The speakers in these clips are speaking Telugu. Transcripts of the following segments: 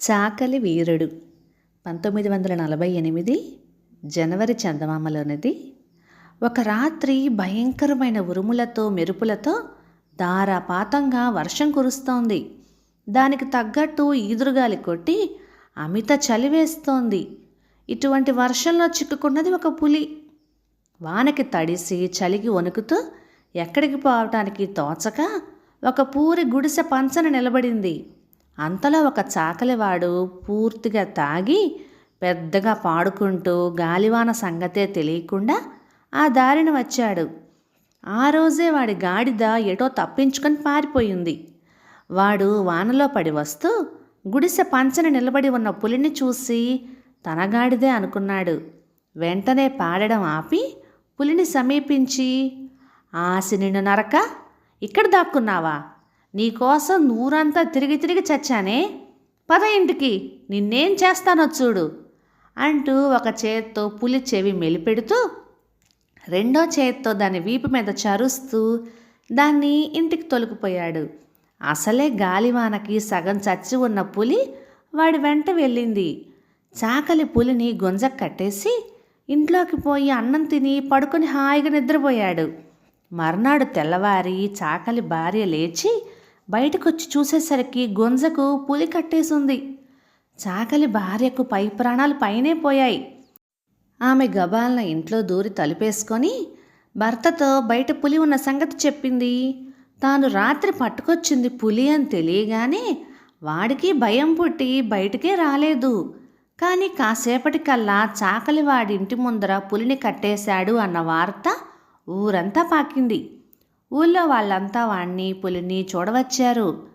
చాకలి వీరుడు. పంతొమ్మిది వందల నలభై ఎనిమిది జనవరి చందమామలోనిది. ఒక రాత్రి భయంకరమైన ఉరుములతో మెరుపులతో ధారాపాతంగా వర్షం కురుస్తోంది. దానికి తగ్గట్టు ఈదురుగాలి కొట్టి అమిత చలి వేస్తోంది. ఇటువంటి వర్షంలో చిక్కుకున్నది ఒక పులి. వానకి తడిసి చలికి వణుకుతూ ఎక్కడికి పోవటానికి తోచక ఒక పూరి గుడిసె పంచన నిలబడింది. అంతలో ఒక చాకలివాడు పూర్తిగా తాగి పెద్దగా పాడుకుంటూ గాలివాన సంగతే తెలియకుండా ఆ దారిన వచ్చాడు. ఆ రోజే వాడి గాడిద ఎటో తప్పించుకొని పారిపోయింది. వాడు వానలో పడి వస్తూ గుడిసె పంచన నిలబడి ఉన్న పులిని చూసి తన గాడిదే అనుకున్నాడు. వెంటనే పాడడం ఆపి పులిని సమీపించి ఆసి నిన్ను నరక ఇక్కడ దాక్కున్నావా? నీకోసం నూరంతా తిరిగి తిరిగి చచ్చానే? పద ఇంటికి నిన్నేం చేస్తానో చూడు అంటూ ఒక చేత్తో పులి చెవి మెలిపెడుతూ రెండో చేత్తో దాని వీపు మీద చరుస్తూ దాన్ని ఇంటికి తొలగిపోయాడు. అసలే గాలివానకి సగం చచ్చి ఉన్న పులి వాడి వెంట వెళ్ళింది. చాకలి పులిని గుంజ కట్టేసి ఇంట్లోకి పోయి అన్నం తిని పడుకొని హాయిగా నిద్రపోయాడు. మర్నాడు తెల్లవారి చాకలి భార్య లేచి బయటకొచ్చి చూసేసరికి గొంజకు పులి కట్టేసింది. చాకలి భార్యకు పై ప్రాణాలు పైనే పోయాయి. ఆమె గబాలన ఇంట్లో దూరి తలుపేసుకొని భర్తతో బయట పులి ఉన్న సంగతి చెప్పింది. తాను రాత్రి పట్టుకొచ్చింది పులి అని తెలియగానే వాడికి భయం పుట్టి బయటికే రాలేదు. కానీ కాసేపటికల్లా చాకలి వాడి ఇంటి ముందర పులిని కట్టేశాడు అన్న వార్త ఊరంతా పాకింది. ఊళ్ళో వాళ్ళంతా వాణ్ణి పులిని చూడవచ్చారు.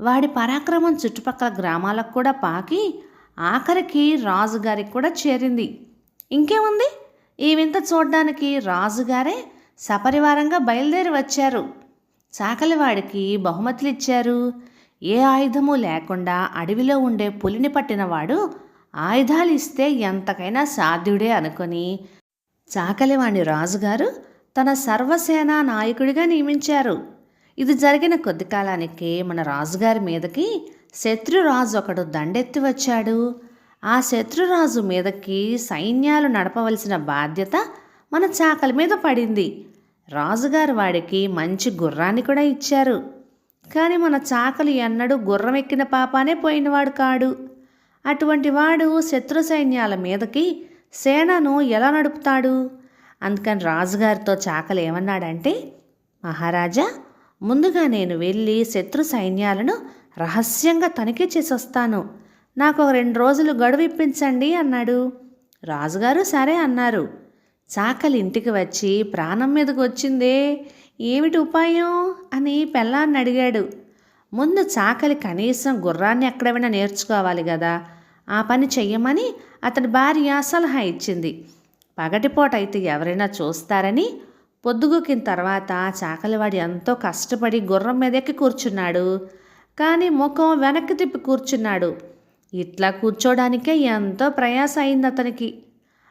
వాడి పరాక్రమం చుట్టుపక్కల గ్రామాలకు కూడా పాకి ఆఖరికి రాజుగారికి కూడా చేరింది. ఇంకేముంది? ఈ వింత చూడ్డానికి రాజుగారే సపరివారంగా బయలుదేరి వచ్చారు. చాకలివాడికి బహుమతులు ఇచ్చారు ఏ ఆయుధము లేకుండా అడవిలో ఉండే పులిని పట్టినవాడు ఆయుధాలు ఇస్తే ఎంతకైనా సాధ్యుడే అనుకొని చాకలివాణి రాజుగారు తన సర్వసేనా నాయకుడిగా నియమించారు. ఇది జరిగిన కొద్ది కాలానికే మన రాజుగారి మీదకి శత్రురాజు ఒకడు దండెత్తి వచ్చాడు. ఆ శత్రురాజు మీదకి సైన్యాలు నడపవలసిన బాధ్యత మన చాకల మీద పడింది. రాజుగారు వాడికి మంచి గుర్రాన్ని కూడా ఇచ్చారు. కానీ మన చాకలి ఎన్నడూ గుర్రం ఎక్కిన పాపానే పోయినవాడు కాడు. అటువంటి వాడు శత్రు సైన్యాల మీదకి సేనను ఎలా నడుపుతాడు? అందుకని రాజుగారితో చాకలు ఏమన్నాడంటే మహారాజా ముందుగా నేను వెళ్ళి శత్రు సైన్యాలను రహస్యంగా తనిఖీ చేసి వస్తాను నాకు ఒక రెండు రోజులు గడువు ఇప్పించండి అన్నాడు. రాజుగారు సరే అన్నారు. చాకలి ఇంటికి వచ్చి ప్రాణం మీదకి వచ్చిందే ఏమిటి ఉపాయం? అని పెళ్ళాన్ని అడిగాడు. ముందు చాకలి కనీసం గుర్రాన్ని ఎక్కడైనా నేర్చుకోవాలి కదా ఆ పని చెయ్యమని అతని భార్య సలహా ఇచ్చింది. పగటిపూట అయితే ఎవరైనా చూస్తారని పొద్దుగుకిన తర్వాత చాకలివాడి ఎంతో కష్టపడి గుర్రం మీద ఎక్కి కూర్చున్నాడు. కానీ ముఖం వెనక్కి తిప్పి కూర్చున్నాడు. ఇట్లా కూర్చోడానికే ఎంతో ప్రయాస అయింది అతనికి.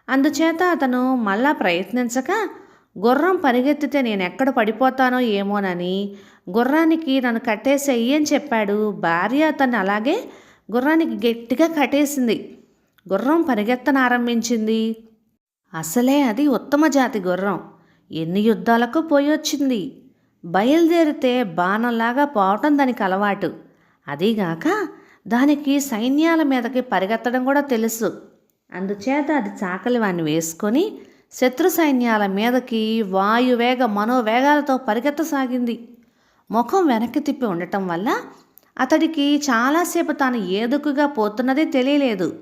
అందుచేత అతను మళ్ళా ప్రయత్నించక గుర్రం పరిగెత్తితే నేను ఎక్కడ పడిపోతానో ఏమోనని గుర్రానికి నన్ను కట్టేసేయి అని చెప్పాడు. భార్య అతన్ని అలాగే గుర్రానికి గట్టిగా కట్టేసింది. గుర్రం పరిగెత్తనారంభించింది. అసలే అది ఉత్తమ జాతి గుర్రం. ఎన్ని యుద్ధాలకు పోయొచ్చింది బయలుదేరితే బాణంలాగా పోవటం దానికి అలవాటు. అదీగాక దానికి సైన్యాల మీదకి పరిగెత్తడం కూడా తెలుసు. అందుచేత అది చాకలి వాణ్ణి వేసుకొని శత్రు సైన్యాల మీదకి వాయువేగ మనోవేగాలతో పరిగెత్తసాగింది. ముఖం వెనక్కి తిప్పి ఉండటం వల్ల అతడికి చాలాసేపు తాను ఏదుకుగా పోతున్నదే తెలియలేదు.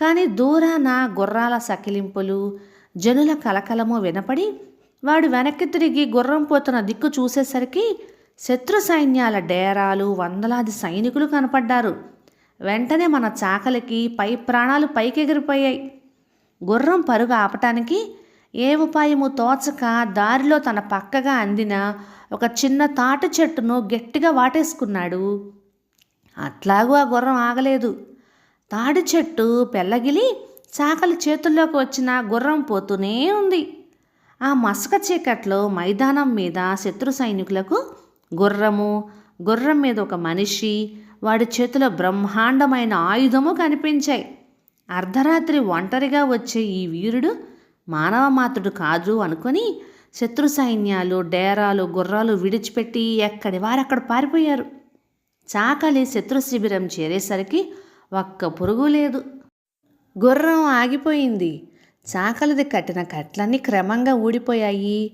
కానీ దూరాన గుర్రాల సకిలింపులు జనుల కలకలము వినపడి వాడు వెనక్కి తిరిగి గుర్రం పోతున్న దిక్కు చూసేసరికి శత్రు సైన్యాల డేరాలు వందలాది సైనికులు కనపడ్డారు. వెంటనే మన చాకలికి పై ప్రాణాలు పైకెగిరిపోయాయి. గుర్రం పరుగు ఆపటానికి ఏ ఉపాయము తోచక దారిలో తన పక్కగా అందిన ఒక చిన్న తాటి చెట్టును గట్టిగా వాటేసుకున్నాడు. అట్లాగూ ఆ గుర్రం ఆగలేదు. తాడి చెట్టు పెళ్ళగిలి చాకలి చేతుల్లోకి వచ్చిన గుర్రం పోతూనే ఉంది. ఆ మసక చీకట్లో మైదానం మీద శత్రు సైనికులకు గుర్రము గుర్రం మీద ఒక మనిషి వాడి చేతిలో బ్రహ్మాండమైన ఆయుధము కనిపించాయి. అర్ధరాత్రి ఒంటరిగా వచ్చే ఈ వీరుడు మానవ మాతృడు కాదు అనుకొని శత్రు సైన్యాలు డేరాలు గుర్రాలు విడిచిపెట్టి ఎక్కడి వారక్కడ పారిపోయారు. చాకలి శత్రు శిబిరం చేరేసరికి ఒక్క పురుగు లేదు. గుర్రం ఆగిపోయింది. చాకలిది కట్టిన కట్లన్నీ క్రమంగా ఊడిపోయాయి.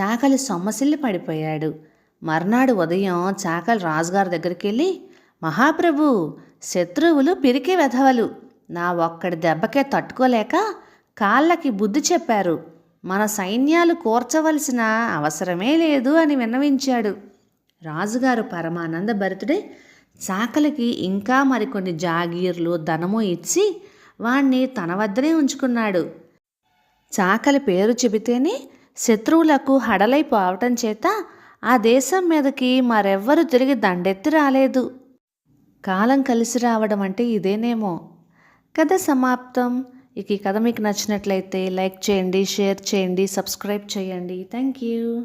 చాకలి సొమ్మసిల్లి పడిపోయాడు. మర్నాడు ఉదయం చాకలి రాజుగారి దగ్గరికి వెళ్ళి మహాప్రభు శత్రువులు పిరికి వెధవలు. నా ఒక్కడి దెబ్బకే తట్టుకోలేక కాళ్ళకి బుద్ధి చెప్పారు. మన సైన్యాలు కూర్చవలసిన అవసరమే లేదు అని విన్నవించాడు. రాజుగారు పరమానంద భరితుడే చాకలికి ఇంకా మరికొన్ని జాగీర్లు ధనము ఇచ్చి వాణ్ణి తన వద్దనే ఉంచుకున్నాడు. చాకలి పేరు చెబితేనే శత్రువులకు హడలైపోవటం చేత ఆ దేశం మీదకి మరెవ్వరు తిరిగి దండెత్తి రాలేదు. కాలం కలిసి రావడం అంటే ఇదేనేమో. కథ సమాప్తం. ఇక ఈ కథ మీకు నచ్చినట్లయితే లైక్ చేయండి షేర్ చేయండి సబ్స్క్రైబ్ చేయండి. Thank you.